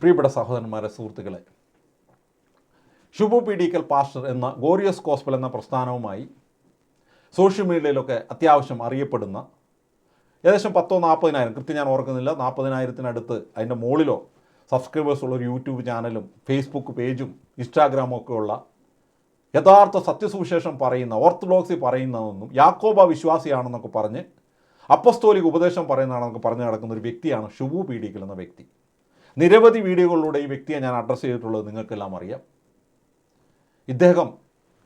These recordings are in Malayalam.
പ്രിയപ്പെട്ട സഹോദരന്മാരെ സുഹൃത്തുക്കളെ. ശുഭു പീഡിക്കൽ പാസ്റ്റർ എന്ന ഗോറിയസ് കോസ്പൽ എന്ന പ്രസ്ഥാനവുമായി സോഷ്യൽ മീഡിയയിലൊക്കെ അത്യാവശ്യം അറിയപ്പെടുന്ന ഏകദേശം പത്തോ നാൽപ്പതിനായിരം കൃത്യം ഞാൻ ഓർക്കുന്നില്ല നാൽപ്പതിനായിരത്തിനടുത്ത് അതിന്റെ മുകളിലോ സബ്സ്ക്രൈബേഴ്സ് ഉള്ള ഒരു യൂട്യൂബ് ചാനലും ഫേസ്ബുക്ക് പേജും ഇൻസ്റ്റാഗ്രാമും ഒക്കെ ഉള്ള യഥാർത്ഥ സത്യസുവിശേഷം പറയുന്ന ഓർത്തഡോക്സി പറയുന്നതെന്നും യാക്കോബ വിശ്വാസിയാണെന്നൊക്കെ പറഞ്ഞ് അപ്പസ്തോലിക് ഉപദേശം പറയുന്നതാണെന്നൊക്കെ പറഞ്ഞ് നടക്കുന്ന ഒരു വ്യക്തിയാണ് ഷുബു പീഡിക്കൽ എന്ന വ്യക്തി. നിരവധി വീഡിയോകളിലൂടെ ഈ വ്യക്തിയെ ഞാൻ അഡ്രസ്സ് ചെയ്തിട്ടുള്ളത് നിങ്ങൾക്കെല്ലാം അറിയാം. ഇദ്ദേഹം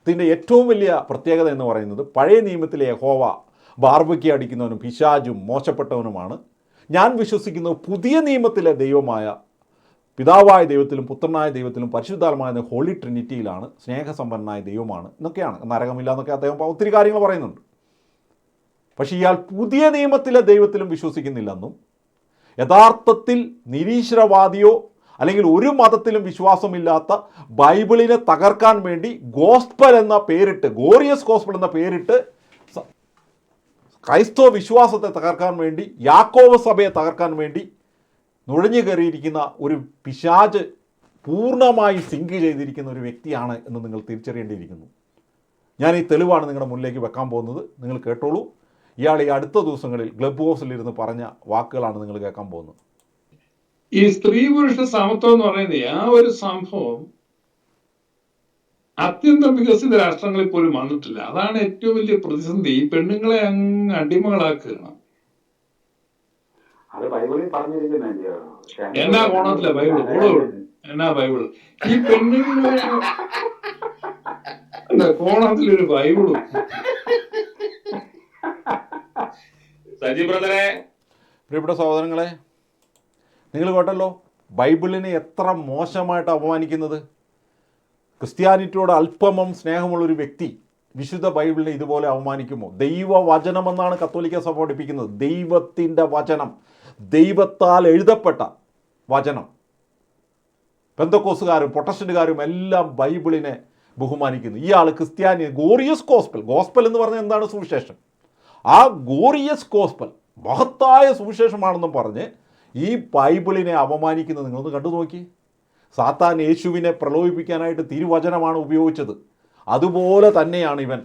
ഇതിന്റെ ഏറ്റവും വലിയ പ്രത്യേകത എന്ന് പറയുന്നത് പഴയ നിയമത്തിലെ യഹോവ ബാർബയ്ക്ക് അടിക്കുന്നവനും പിശാജും മോശപ്പെട്ടവനുമാണ്. ഞാൻ വിശ്വസിക്കുന്നത് പുതിയ നിയമത്തിലെ ദൈവമായ പിതാവായ ദൈവത്തിലും പുത്രനായ ദൈവത്തിലും പരിശുദ്ധാത്മായ ഹോളി ട്രിനിറ്റിയിലാണ് സ്നേഹസമ്പന്നനായ ദൈവമാണ് എന്നൊക്കെയാണ്. നരകമില്ല എന്നൊക്കെ അദ്ദേഹം ഒത്തിരി കാര്യങ്ങൾ പറയുന്നുണ്ട്. പക്ഷേ ഇയാൾ പുതിയ നിയമത്തിലെ ദൈവത്തിലും വിശ്വസിക്കുന്നില്ലെന്നും യഥാർത്ഥത്തിൽ നിരീശ്വരവാദിയോ അല്ലെങ്കിൽ ഒരു മതത്തിലും വിശ്വാസമില്ലാത്ത ബൈബിളിനെ തകർക്കാൻ വേണ്ടി ഗോസ്പൽ എന്ന പേരിട്ട് ഗോറിയസ് ഗോസ്പൽ എന്ന പേരിട്ട് ക്രൈസ്തവ വിശ്വാസത്തെ തകർക്കാൻ വേണ്ടി യാക്കോവ സഭയെ തകർക്കാൻ വേണ്ടി നുഴഞ്ഞു കയറിയിരിക്കുന്ന ഒരു പിശാജ് പൂർണമായി സിങ്ക് ചെയ്തിരിക്കുന്ന ഒരു വ്യക്തിയാണ് എന്ന് നിങ്ങൾ തിരിച്ചറിയേണ്ടിയിരിക്കുന്നു. ഞാൻ ഈ തെളിവാണ് നിങ്ങളുടെ മുന്നിലേക്ക് വെക്കാൻ പോകുന്നത്. നിങ്ങൾ കേട്ടോളൂ. ഇയാൾ ഈ അടുത്ത ദിവസങ്ങളിൽ ക്ലബ് ഹൗസിലിരുന്ന് പറഞ്ഞ വാക്കുകളാണ് നിങ്ങൾ കേൾക്കാൻ പോകുന്നത്. ഈ സ്ത്രീ പുരുഷ സമത്വം എന്ന് പറയുന്നത് ആ ഒരു സംഭവം അത്യന്തം വികസിത രാഷ്ട്രങ്ങളിൽ പോലും വന്നിട്ടില്ല. അതാണ് ഏറ്റവും വലിയ പ്രതിസന്ധി. ഈ പെണ്ണുങ്ങളെ അങ്ങ് അടിമകളാക്കുകയാണ്. എന്നാ കോണത്തില ബൈബിൾ ഓളോ എന്നാ ബൈബിൾ ഈ പെണ്ണുങ്ങളെ അല്ല കോണത്തിലൊരു ബൈബിളും. പ്രിയപ്പെട്ട സഹോദരങ്ങളെ നിങ്ങൾ കേട്ടല്ലോ ബൈബിളിനെ എത്ര മോശമായിട്ട് അപമാനിക്കുന്നത്? ക്രിസ്ത്യാനിറ്റിയോട് അല്പമം സ്നേഹമുള്ളൊരു വ്യക്തി വിശുദ്ധ ബൈബിളിനെ ഇതുപോലെ അവമാനിക്കുമോ ദൈവവചനമെന്നാണ് കത്തോലിക്ക സഭ പഠിപ്പിക്കുന്നത്. ദൈവത്തിന്റെ വചനം ദൈവത്താൽ എഴുതപ്പെട്ട വചനം. ബന്ധക്കോസുകാരും പ്രൊട്ടസ്റ്റന്റുകാരും എല്ലാം ബൈബിളിനെ ബഹുമാനിക്കുന്നു. ഇയാൾ ക്രിസ്ത്യാനി ഗോറിയസ് ഗോസ്പൽ. ഗോസ്പൽ എന്ന് പറഞ്ഞാൽ എന്താണ് സുവിശേഷം? ആ ഗോറിയസ് ഗോസ്പൽ മഹത്തായ സുവിശേഷമാണെന്നും പറഞ്ഞ് ഈ ബൈബിളിനെ അപമാനിക്കുന്നത് നിങ്ങളൊന്ന് കണ്ടു നോക്കി. സാത്താൻ യേശുവിനെ പ്രലോഭിപ്പിക്കാനായിട്ട് തിരുവചനമാണ് ഉപയോഗിച്ചത്. അതുപോലെ തന്നെയാണ് ഇവൻ.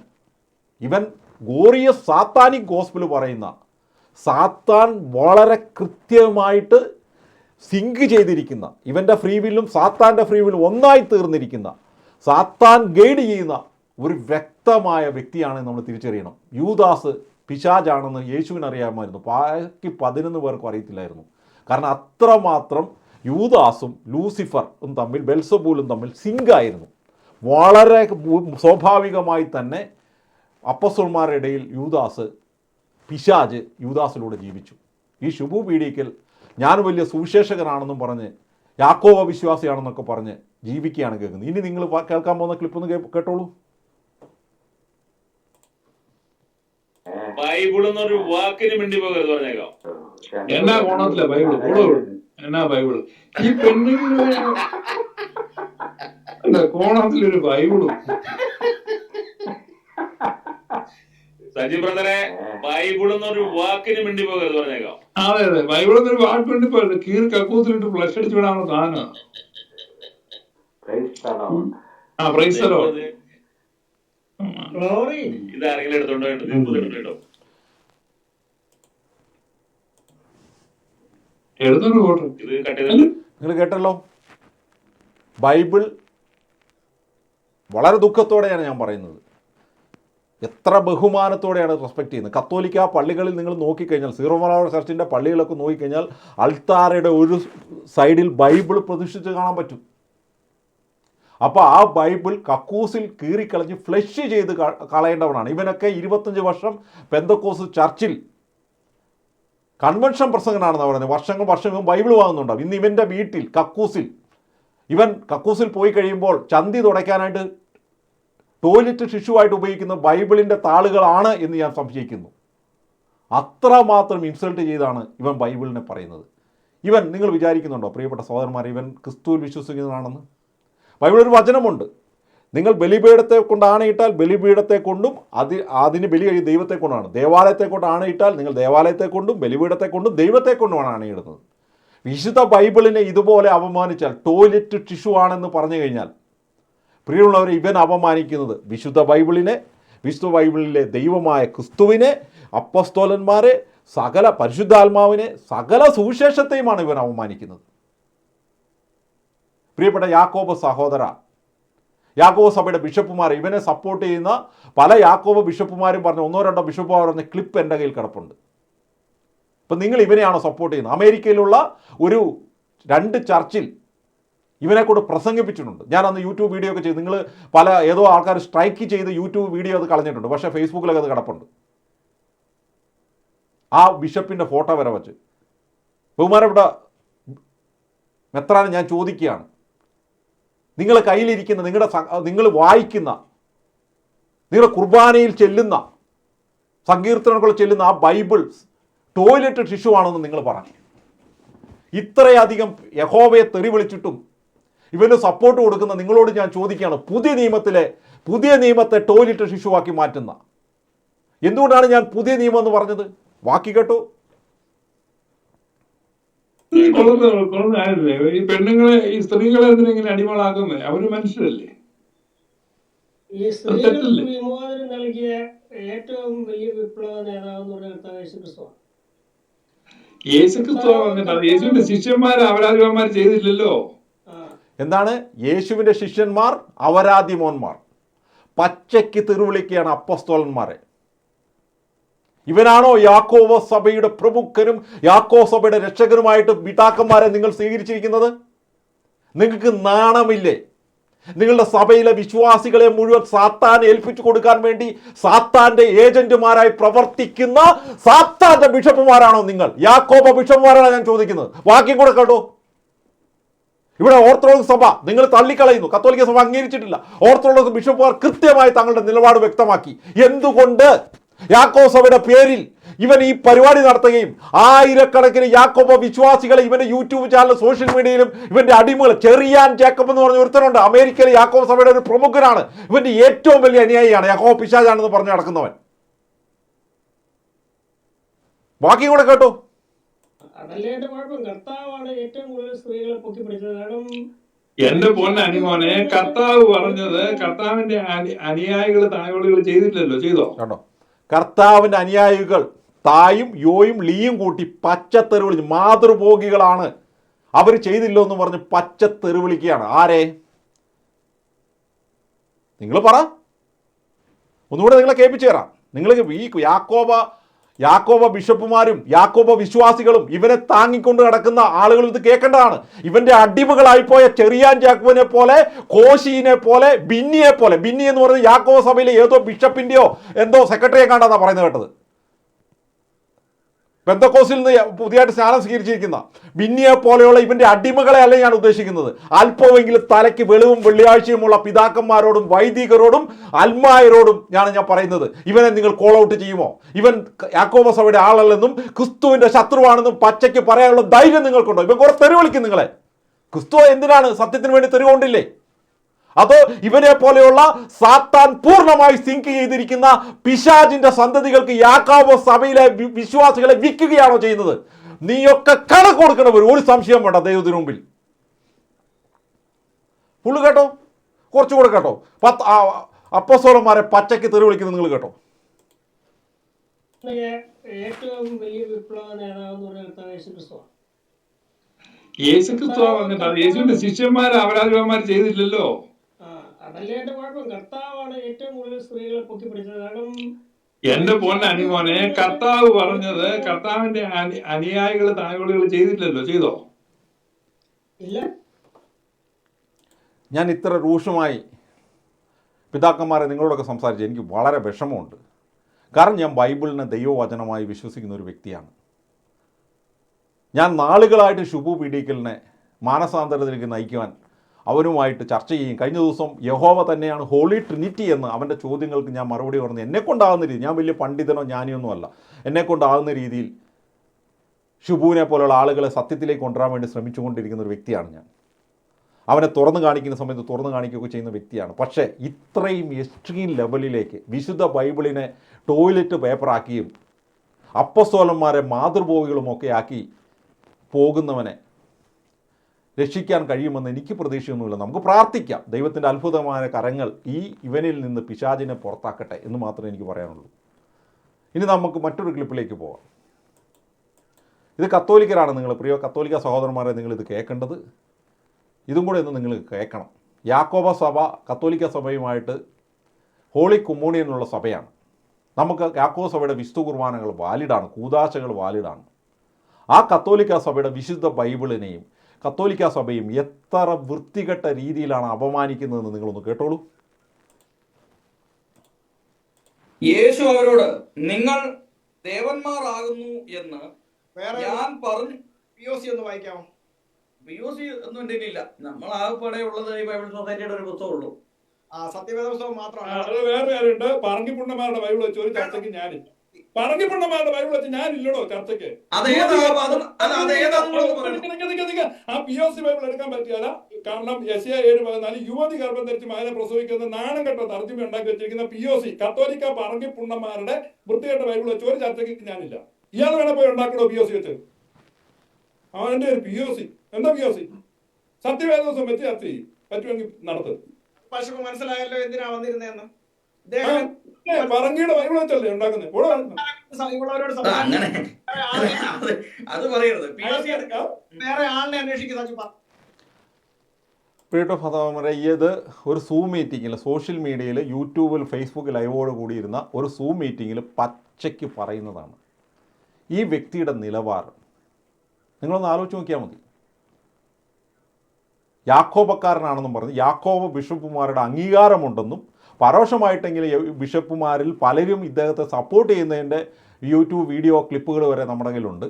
ഇവൻ ഗോറിയ സാത്താനിക് ഗോസ്പൽ പറയുന്ന സാത്താൻ വളരെ കൃത്യമായിട്ട് സിങ്ക് ചെയ്തിരിക്കുന്ന ഇവന്റെ ഫ്രീ വില്ലും സാത്താന്റെ ഫ്രീ വില്ലും ഒന്നായി തീർന്നിരിക്കുന്ന സാത്താൻ ഗൈഡ് ചെയ്യുന്ന ഒരു വ്യക്തമായ വ്യക്തിയാണ് നമ്മൾ തിരിച്ചറിയണം. യൂദാസ് പിശാജാണെന്ന് യേശുവിന് അറിയാമായിരുന്നു ബാക്കി പതിനൊന്ന് പേർക്കും അറിയത്തില്ലായിരുന്നു. കാരണം അത്രമാത്രം യൂദാസും ലൂസിഫറും തമ്മിൽ ബെൽസബൂലും തമ്മിൽ സിങ്കായിരുന്നു. വളരെ സ്വാഭാവികമായി തന്നെ അപ്പസ്വന്മാരുടെ ഇടയിൽ യൂദാസ് പിശാജ് യൂദാസിലൂടെ ജീവിച്ചു. ഈ ശുഭു പീഡിക്കൽ ഞാൻ വലിയ സുവിശേഷകനാണെന്നും പറഞ്ഞ് യാക്കോവ വിശ്വാസിയാണെന്നൊക്കെ പറഞ്ഞ് ജീവിക്കുകയാണ് കേൾക്കുന്നത്. ഇനി നിങ്ങൾ കേൾക്കാൻ പോകുന്ന ക്ലിപ്പൊന്ന് കേട്ടോളൂ. ബൈബിൾ എന്നൊരു വാക്കിന് വേണ്ടി പോകരുത് പറഞ്ഞേക്കാം. എന്നാ കോണത്തില്ല ബൈബിൾ ഓളോ എന്നാ ബൈബിൾ ഈ പെണ്ണുങ്ങളെ അല്ല കോണത്തിലൊരു ബൈബിളും. സജി ബ്രദറെ ബൈബിൾ എന്നൊരു വാക്കിന് വേണ്ടി പോകരുത് പറഞ്ഞേക്കാം. അതെ അതെ. ബൈബിൾ എന്നൊരു വാക്ക് വേണ്ടി പോകരുത് കീറി കക്കൂത്തിലിട്ട് ഫ്ലഷ് അടിച്ചു വിടാനുള്ള സാധനം ആ പ്രൈസ് പ്രൈസലോ ഇത് ആരെങ്കിലും എടുത്തോണ്ടോ? നിങ്ങൾ കേട്ടല്ലോ. ബൈബിൾ വളരെ ദുഃഖത്തോടെയാണ് ഞാൻ പറയുന്നത്. എത്ര ബഹുമാനത്തോടെയാണ് റെസ്പെക്ട് ചെയ്യുന്നത്. കത്തോലിക്ക പള്ളികളിൽ നിങ്ങൾ നോക്കിക്കഴിഞ്ഞാൽ സീറോ മലബാർ ചർച്ചിന്റെ പള്ളികളൊക്കെ നോക്കിക്കഴിഞ്ഞാൽ അൾത്താരയുടെ ഒരു സൈഡിൽ ബൈബിൾ പ്രതിഷ്ഠിച്ച് കാണാൻ പറ്റും. അപ്പോൾ ആ ബൈബിൾ കക്കൂസിൽ കീറിക്കളഞ്ഞ് ഫ്ലഷ് ചെയ്ത് കളയേണ്ടവനാണ്. ഇവനൊക്കെ ഇരുപത്തഞ്ച് വർഷം പെന്തക്കോസ് ചർച്ചിൽ കൺവെൻഷൻ പ്രസംഗനാണെന്ന് പറയുന്നത്. വർഷങ്ങൾ വർഷം ഇവൻ ബൈബിൾ വാങ്ങുന്നുണ്ടാവും. ഇന്ന് ഇവന്റെ വീട്ടിൽ കക്കൂസിൽ. ഇവൻ കക്കൂസിൽ പോയി കഴിയുമ്പോൾ ചന്തി തുടയ്ക്കാനായിട്ട് ടോയ്ലറ്റ് ടിഷ്യൂവായിട്ട് ഉപയോഗിക്കുന്ന ബൈബിളിന്റെ താളുകളാണ് എന്ന് ഞാൻ സംശയിക്കുന്നു. അത്രമാത്രം ഇൻസൾട്ട് ചെയ്താണ് ഇവൻ ബൈബിളിനെ പറയുന്നത്. ഇവൻ നിങ്ങൾ വിചാരിക്കുന്നുണ്ടോ? പ്രിയപ്പെട്ട സഹോദരന്മാർ ഇവൻ ക്രിസ്തുവിൽ വിശ്വസിക്കുന്നതാണെന്ന് ബൈബിൾ ഒരു വചനമുണ്ട്. നിങ്ങൾ ബലിപീഠത്തെ കൊണ്ട് ആണയിട്ടാൽ ബലിപീഠത്തെ കൊണ്ടും അതി അതിന് ബലി കഴിയും ദൈവത്തെ കൊണ്ടാണ്. ദേവാലയത്തെ കൊണ്ട് ആണയിട്ടാൽ നിങ്ങൾ ദേവാലയത്തെ കൊണ്ടും ബലിപീഠത്തെ കൊണ്ടും ദൈവത്തെ കൊണ്ടുമാണ് ആണയിടുന്നത്. വിശുദ്ധ ബൈബിളിനെ ഇതുപോലെ അപമാനിച്ചാൽ ടോയ്ലറ്റ് ടിഷ്യൂ ആണെന്ന് പറഞ്ഞു കഴിഞ്ഞാൽ പ്രിയമുള്ളവരെ ഇവൻ അപമാനിക്കുന്നത് വിശുദ്ധ ബൈബിളിനെ വിശുദ്ധ ബൈബിളിലെ ദൈവമായ ക്രിസ്തുവിനെ അപ്പസ്തോലന്മാരെ സകല പരിശുദ്ധാത്മാവിനെ സകല സുവിശേഷത്തെയുമാണ് ഇവൻ അവമാനിക്കുന്നത് പ്രിയപ്പെട്ട യാക്കോബ സഹോദര. യാക്കോബ സഭയുടെ ബിഷപ്പുമാർ ഇവനെ സപ്പോർട്ട് ചെയ്യുന്ന പല യാക്കോബ ബിഷപ്പുമാരും പറഞ്ഞ ഒന്നോ രണ്ടോ ബിഷപ്പുമാർ പറഞ്ഞ ക്ലിപ്പ് എന്റെ കയ്യിൽ കിടപ്പുണ്ട്. അപ്പം നിങ്ങൾ ഇവനെയാണോ സപ്പോർട്ട് ചെയ്യുന്നത്? അമേരിക്കയിലുള്ള ഒരു രണ്ട് ചർച്ചിൽ ഇവനെ കൊണ്ട് പ്രസംഗിപ്പിച്ചിട്ടുണ്ട്. ഞാൻ അന്ന് യൂട്യൂബ് വീഡിയോ ഒക്കെ ചെയ്ത് നിങ്ങൾ പല ഏതോ ആൾക്കാർ സ്ട്രൈക്ക് ചെയ്ത് യൂട്യൂബ് വീഡിയോ അത് കളഞ്ഞിട്ടുണ്ട്. പക്ഷേ ഫേസ്ബുക്കിലൊക്കെ അത് കിടപ്പുണ്ട്. ആ ബിഷപ്പിന്റെ ഫോട്ടോ വരെ വച്ച്. ബഹുമാനപ്പെട്ട മെത്രാനെ ഞാൻ ചോദിക്കുകയാണ്. നിങ്ങൾ കയ്യിലിരിക്കുന്ന നിങ്ങളുടെ നിങ്ങൾ വായിക്കുന്ന നിങ്ങളുടെ കുർബാനയിൽ ചെല്ലുന്ന സങ്കീർത്തനങ്ങൾ ചെല്ലുന്ന ആ ബൈബിൾ ടോയ്ലറ്റ് ടിഷ്യൂ ആണെന്ന് നിങ്ങൾ പറഞ്ഞു. ഇത്രയധികം യഹോവയെ തെറി വിളിച്ചിട്ടും ഇവന് സപ്പോർട്ട് കൊടുക്കുന്ന നിങ്ങളോട് ഞാൻ ചോദിക്കുകയാണ് പുതിയ നിയമത്തിലെ പുതിയ നിയമത്തെ ടോയ്ലറ്റ് ടിഷ്യൂ ആക്കി മാറ്റുന്ന. എന്തുകൊണ്ടാണ് ഞാൻ പുതിയ നിയമം എന്ന് പറഞ്ഞത്? വാക്കി കേട്ടോ. കൊള്ളുന്ന കൊള്ളുന്ന ആയല്ലേ ഈ പെണ്ണുങ്ങളെ ഈ സ്ത്രീകളെ എന്തിനെങ്ങനെ അടിമകളാക്കുന്നത് അവർ മനുഷ്യരല്ലേ? ഈ സ്ത്രീകൾക്ക്? വിമോചനം നൽകിയ ഏറ്റവും വലിയ വിപ്ലവ നേതാവ് എന്ന് കർത്താവ് യേശുക്രിസ്തുവാണ്. യേശുക്രിസ്തു വന്നിട്ടാണ് യേശുവിന്റെ ശിഷ്യന്മാരെ അവരാധിപന്മാർ ചെയ്തില്ലല്ലോ? എന്താണ്? യേശുവിന്റെ ശിഷ്യന്മാർ അവരാധിമോന്മാർ. പച്ചയ്ക്ക് തെരുവിളിക്കുകയാണ് അപ്പസ്തോലന്മാരെ. ഇവനാണോ യാക്കോവ സഭയുടെ പ്രമുഖനും യാക്കോ സഭയുടെ രക്ഷകരുമായിട്ട് പിതാക്കന്മാരെ നിങ്ങൾ സ്വീകരിച്ചിരിക്കുന്നത്? നിങ്ങൾക്ക് നാണമില്ലേ? നിങ്ങളുടെ സഭയിലെ വിശ്വാസികളെ മുഴുവൻ സാത്താൻ ഏൽപ്പിച്ചു കൊടുക്കാൻ വേണ്ടി സാത്താന്റെ ഏജന്റുമാരായി പ്രവർത്തിക്കുന്ന സാത്താന്റെ ബിഷപ്പുമാരാണോ നിങ്ങൾ? യാക്കോബ ബിഷപ്പുമാരാണോ ഞാൻ ചോദിക്കുന്നത്? വാക്യം കൂടെ കേട്ടോ. ഇവിടെ ഓർത്തഡോക്സ് സഭ നിങ്ങൾ തള്ളിക്കളയുന്നു. കത്തോലിക്ക സഭ അംഗീകരിച്ചിട്ടില്ല. ഓർത്തഡോക്സ് ബിഷപ്പുമാർ കൃത്യമായി തങ്ങളുടെ നിലപാട് വ്യക്തമാക്കി. എന്തുകൊണ്ട്? യാക്കോ സഭയുടെ പേരിൽ ഇവൻ ഈ പരിപാടി നടത്തുകയും ആയിരക്കണക്കിന് യാക്കോബ വിശ്വാസികളെ ഇവന്റെ യൂട്യൂബ് ചാനൽ സോഷ്യൽ മീഡിയയിലും ഇവന്റെ അടിമകൾ ചെറിയാൻ ജേക്കബ് എന്ന് പറഞ്ഞ ഒരുത്തനുണ്ട്. അമേരിക്കയിലെ യാക്കോബ സഭയുടെ ഒരു പ്രമുഖനാണ്. ഇവന്റെ ഏറ്റവും വലിയ അനുയായിയാണ് യാക്കോബ പിശാജാണെന്ന് പറഞ്ഞു നടക്കുന്നവൻ. ബാക്കി കൂടെ കേട്ടോ. അതല്ലേന്റെ കുഴപ്പം കർത്താവാണ് ഏറ്റവും കൂടുതൽ സ്ത്രീകളെ കാരണം എന്റെ പൊന്ന അനിമോനെ കർത്താവ് പറഞ്ഞത് കർത്താവിന്റെ അനി- അനുയായികൾ തായോളികൾ ചെയ്തില്ലല്ലോ ചെയ്തോ? കണ്ടോ? കർത്താവിന്റെ അനുയായികൾ തായും യോയും ലീയും കൂട്ടി പച്ചത്തെറി വിളിച്ച് മാതൃഭോഗികളാണ്. അവർ ചെയ്തില്ലോ എന്ന് പറഞ്ഞ് പച്ചത്തെറി വിളിക്കുകയാണ് ആരെ? നിങ്ങൾ പറ. ഒന്നുകൂടെ നിങ്ങളെ കേൾപ്പിച്ചു തരാം. നിങ്ങൾ ഈ യാക്കോബ യാക്കോബ ബിഷപ്പുമാരും യാക്കോബ വിശ്വാസികളും ഇവനെ താങ്ങിക്കൊണ്ട് നടക്കുന്ന ആളുകൾ ഇത് കേൾക്കേണ്ടതാണ്. ഇവന്റെ അടിമകളായിപ്പോയ ചെറിയാൻ ജാക്കോബിനെ പോലെ കോശീനെ പോലെ ബിന്നിയെ പോലെ ബിന്നി എന്ന് പറയുന്നത് യാക്കോബ സഭയിലെ ഏതോ ബിഷപ്പിന്റെയോ എന്തോ സെക്രട്ടറിയെ കണ്ടാന്നാ പറയുന്നത് കേട്ടത്? ബന്ധക്കോസിൽ നിന്ന് പുതിയതായിട്ട് സ്നാനം സ്വീകരിച്ചിരിക്കുന്ന ബിന്നിയെ പോലെയുള്ള ഇവന്റെ അടിമകളെ അല്ല ഞാൻ ഉദ്ദേശിക്കുന്നത്. അല്പമെങ്കിലും തലയ്ക്ക് വെളിവും വെള്ളിയാഴ്ചയുമുള്ള പിതാക്കന്മാരോടും വൈദികരോടും അൽമായരോടും ഞാൻ ഞാൻ പറയുന്നത്. ഇവനെ നിങ്ങൾ കോൾ ഔട്ട് ചെയ്യുമോ? ഇവൻ യാക്കോബ സഭയുടെ ആളല്ലെന്നും ക്രിസ്തുവിന്റെ ശത്രുവാണെന്നും പച്ചയ്ക്ക് പറയാനുള്ള ധൈര്യം നിങ്ങൾക്കുണ്ടോ? ഇവൻ കുറെ തെരുവിളിക്കും നിങ്ങളെ. ക്രിസ്തു എന്തിനാണ് സത്യത്തിന് വേണ്ടി തെരുവുകൊണ്ടില്ലേ കൊണ്ടില്ലേ? അതോ ഇവരെ പോലെയുള്ള സാത്താൻ പൂർണമായി സിങ്ക് ചെയ്തിരിക്കുന്ന പിശാജിന്റെ സന്തതികൾക്ക് യാക്കാവ് സഭയിലെ വിശ്വാസികളെ വിൽക്കുകയാണോ ചെയ്യുന്നത്? നീയൊക്കെ കണക്ക് കൊടുക്കണവർ ഒരു സംശയം വേണ്ട ദൈവത്തിന് മുമ്പിൽ. ഫുള്ള് കേട്ടോ? കുറച്ചുകൂടെ കേട്ടോ. പത്ത് അപ്പസോളന്മാരെ പച്ചയ്ക്ക് തെറി വിളിക്കുന്നത് നിങ്ങൾ കേട്ടോ? ഏറ്റവും വലിയ വിപ്ലവ യേശുക്രിസ്തു വന്നിട്ടാണ് യേശുവിന്റെ ശിഷ്യന്മാരെ അപരാധികന്മാർ ചെയ്തില്ലല്ലോ. കുഴപ്പം. കർത്താവാണ് ഏറ്റവും കൂടുതൽ സ്ത്രീകളെ കാരണം എന്റെ പൊന്ന അനിമോനെ കർത്താവ് പറഞ്ഞത് കർത്താവിന്റെ അനുയായികൾ ചെയ്തിട്ടില്ലല്ലോ. ചെയ്തില്ലല്ലോ ചെയ്തോ? ഇല്ല. ഞാൻ ഇത്ര രൂക്ഷമായി പിതാക്കന്മാരെ നിങ്ങളോടൊക്കെ സംസാരിച്ച് എനിക്ക് വളരെ വിഷമമുണ്ട്. കാരണം ഞാൻ ബൈബിളിനെ ദൈവവചനമായി വിശ്വസിക്കുന്ന ഒരു വ്യക്തിയാണ്. ഞാൻ നാളുകളായിട്ട് ശുഭു പീഡിക്കലിനെ മാനസാന്തരത്തിലേക്ക് നയിക്കുവാൻ അവനുമായിട്ട് ചർച്ച ചെയ്യും. കഴിഞ്ഞ ദിവസം യഹോവ തന്നെയാണ് ഹോളി ട്രിനിറ്റി എന്ന് അവന്റെ ചോദ്യങ്ങൾക്ക് ഞാൻ മറുപടി പറഞ്ഞു എന്നെക്കൊണ്ടാകുന്ന രീതി ഞാൻ വലിയ പണ്ഡിതനോ ജ്ഞാനിയൊന്നുമല്ല എന്നെക്കൊണ്ടാകുന്ന രീതിയിൽ ഷുബുവിനെ പോലുള്ള ആളുകളെ സത്യത്തിലേക്ക് കൊണ്ടുവരാൻ വേണ്ടി ശ്രമിച്ചുകൊണ്ടിരിക്കുന്ന ഒരു വ്യക്തിയാണ് ഞാൻ. അവനെ തുറന്നു കാണിക്കുന്ന സമയത്ത് തുറന്നു കാണിക്കുകയൊക്കെ ചെയ്യുന്ന വ്യക്തിയാണ്. പക്ഷേ ഇത്രയും എക്സ്ട്രീം ലെവലിലേക്ക് വിശുദ്ധ ബൈബിളിനെ ടോയ്ലറ്റ് പേപ്പറാക്കിയും അപ്പസ്തോലന്മാരെ മാതൃഭോഗികളുമൊക്കെ ആക്കി പോകുന്നവനെ രക്ഷിക്കാൻ കഴിയുമെന്ന് എനിക്ക് പ്രതീക്ഷയൊന്നുമില്ല. നമുക്ക് പ്രാർത്ഥിക്കാം. ദൈവത്തിന്റെ അത്ഭുതമായ കരങ്ങൾ ഈ ഇവനിൽ നിന്ന് പിശാചിനെ പുറത്താക്കട്ടെ എന്ന് മാത്രമേ എനിക്ക് പറയാനുള്ളൂ. ഇനി നമുക്ക് മറ്റൊരു ക്ലിപ്പിലേക്ക് പോവാം. ഇത് കത്തോലിക്കരാണ് നിങ്ങൾ പ്രിയ കത്തോലിക്ക സഹോദരന്മാരെ നിങ്ങൾ ഇത് കേൾക്കേണ്ടത്. ഇതും കൂടെ ഒന്ന് നിങ്ങൾ കേൾക്കണം. യാക്കോബ സഭ കത്തോലിക്ക സഭയുമായിട്ട് ഹോളി കുമ്മോണിയനുള്ള സഭയാണ്. നമുക്ക് യാക്കോബ സഭയുടെ വിശുദ്ധ കുർബാനകൾ വാലിഡാണ്. കൂതാശകൾ വാലിഡാണ്. ആ കത്തോലിക്ക സഭയുടെ വിശുദ്ധ ബൈബിളിനെയും കത്തോലിക്ക സഭയും എത്ര വൃത്തികെട്ട രീതിയിലാണ് അപമാനിക്കുന്നതെന്ന് നിങ്ങളൊന്ന് കേട്ടോളൂ. യേശു അവരോട് നിങ്ങൾ ദേവന്മാരാകുന്നു എന്ന് ഞാൻ പറഞ്ഞു. പി ഒ സി ഒന്ന് വായിക്കാമോ? പി ഒ സി ഒന്നും എന്റെ ഇല്ല നമ്മൾ ആകെപ്പാടെ ഉള്ളത് ഈ ബൈബിൾ സൊസൈറ്റിയുടെ ഒരു പുസ്തകമുള്ളൂ ആ സത്യവേദ പുസ്തകം മാത്രമാണ് അത് വേറെ കാര്യമുണ്ട് പറങ്കിപ്പുണ്ണന്മാരുടെ ബൈബിൾ വെച്ച് ഒരു ചർച്ചയ്ക്ക് ഞാനില്ല. പറങ്കിപ്പുണ്ണന്മാരുടെ ബൈബിൾ വെച്ച് ഞാനില്ലടോ ചർച്ചയ്ക്ക്. ആ പി ഒ സി ബൈബിൾ എടുക്കാൻ പറ്റിയാല കാരണം എസ് എ ഏഴ് പതിനാല് യുവതി ഗർഭം ധരിച്ച് മകനെ പ്രസവിക്കുന്ന നാണം കെട്ട തർജമ ഉണ്ടാക്കി വെച്ചിരിക്കുന്ന പി ഒ സി കത്തോലിക്ക പറമ്പി പുണ്ണന്മാരുടെ വൃത്തികെട്ട ബൈബിൾ വെച്ച് ഒരു ചർച്ചയ്ക്ക് ഞാനില്ല. ഇയാൾ വേണം പോയി ഉണ്ടാക്കണോ പി ഒ സി വെച്ച്? അവന്റെ ഒരു പി ഒ സി എന്താ പി ഒ സി സത്യവേദോസം വെച്ച് ചർച്ച ചെയ്യും. പറ്റുമെങ്കിൽ നടത്തും. പക്ഷെ മനസ്സിലായല്ലോ എന്തിനാ വന്നിരുന്നതെന്ന്? ബൈബിൾ വെച്ചല്ലേ ഉണ്ടാക്കുന്നത്. അങ്ങനെ. അത് പറയരുത്. വേറെ ആളിനെ അന്വേഷിക്കുന്ന പറ. പ്രിയട്ടോ ഇത് ഒരു സൂം മീറ്റിങ്ങിൽ സോഷ്യൽ മീഡിയയിൽ യൂട്യൂബിൽ ഫേസ്ബുക്ക് ലൈവോട് കൂടിയിരുന്ന ഒരു സൂം മീറ്റിങ്ങിൽ പച്ചയ്ക്ക് പറയുന്നതാണ്. ഈ വ്യക്തിയുടെ നിലവാരം. നിങ്ങളൊന്ന് ആലോചിച്ച് നോക്കിയാൽ മതി. യാക്കോബക്കാരനാണെന്നും പറഞ്ഞ് യാക്കോബ ബിഷപ്പുമാരുടെ അംഗീകാരമുണ്ടെന്നും പരോക്ഷമായിട്ടെങ്കിലും ഈ ബിഷപ്പുമാരിൽ പലരും ഇദ്ദേഹത്തെ സപ്പോർട്ട് ചെയ്യുന്നതിന്റെ യൂട്യൂബ് വീഡിയോ ക്ലിപ്പുകൾ വരെ നമ്മുടെ കയ്യിലുണ്ട്.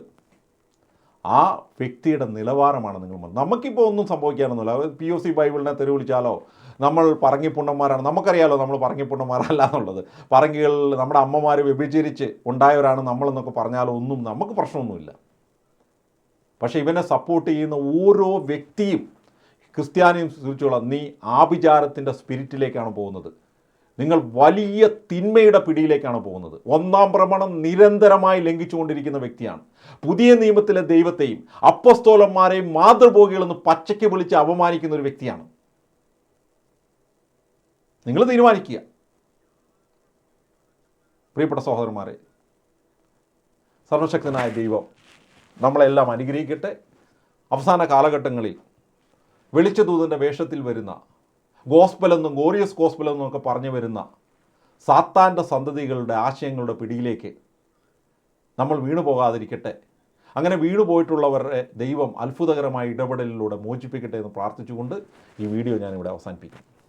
ആ വ്യക്തിയുടെ നിലവാരമാണ് നിങ്ങൾ നമുക്കിപ്പോൾ ഒന്നും സംഭവിക്കാനൊന്നുമില്ല. പി ഒ സി ബൈബിളിനെ തെറി വിളിച്ചാലോ നമ്മൾ പറങ്ങിപ്പുണ്ണന്മാരാണ് നമുക്കറിയാലോ നമ്മൾ പറങ്ങിപ്പുണ്ണന്മാരല്ല എന്നുള്ളത്. പറങ്കികൾ നമ്മുടെ അമ്മമാർ വ്യഭിചരിച്ച് ഉണ്ടായവരാണ് നമ്മളെന്നൊക്കെ പറഞ്ഞാലോ ഒന്നും നമുക്ക് പ്രശ്നമൊന്നുമില്ല. പക്ഷേ ഇവനെ സപ്പോർട്ട് ചെയ്യുന്ന ഓരോ വ്യക്തിയും ക്രിസ്ത്യാനിയും സൂചിച്ചുള്ള നീ ആഭിചാരത്തിന്റെ സ്പിരിറ്റിലേക്കാണ് പോകുന്നത്. നിങ്ങൾ വലിയ തിന്മയുടെ പിടിയിലേക്കാണ് പോകുന്നത്. ഒന്നാം പ്രമാണം നിരന്തരമായി ലംഘിച്ചുകൊണ്ടിരിക്കുന്ന വ്യക്തിയാണ്. പുതിയ നിയമത്തിലെ ദൈവത്തെയും അപ്പസ്തോലന്മാരെയും മാതൃഭോഗികളെന്ന് പച്ചയ്ക്ക് വിളിച്ച് അപമാനിക്കുന്ന ഒരു വ്യക്തിയാണ്. നിങ്ങൾ തീരുമാനിക്കുക. പ്രിയപ്പെട്ട സഹോദരന്മാരെ സർവശക്തനായ ദൈവം നമ്മളെല്ലാം അനുഗ്രഹിക്കട്ടെ. അവസാന കാലഘട്ടങ്ങളിൽ വെളിച്ചദൂതന്റെ വേഷത്തിൽ വരുന്ന ഗോസ്പലെന്നും ഗോറിയസ് ഗോസ്പലെന്നും ഒക്കെ പറഞ്ഞു വരുന്ന സാത്താന്റെ സന്തതികളുടെ ആശയങ്ങളുടെ പിടിയിലേക്ക് നമ്മൾ വീണു പോകാതിരിക്കട്ടെ. അങ്ങനെ വീണു പോയിട്ടുള്ളവരെ ദൈവം അത്ഭുതകരമായ ഇടപെടലിലൂടെ മോചിപ്പിക്കട്ടെ എന്ന് പ്രാർത്ഥിച്ചുകൊണ്ട് ഈ വീഡിയോ ഞാനിവിടെ അവസാനിപ്പിക്കും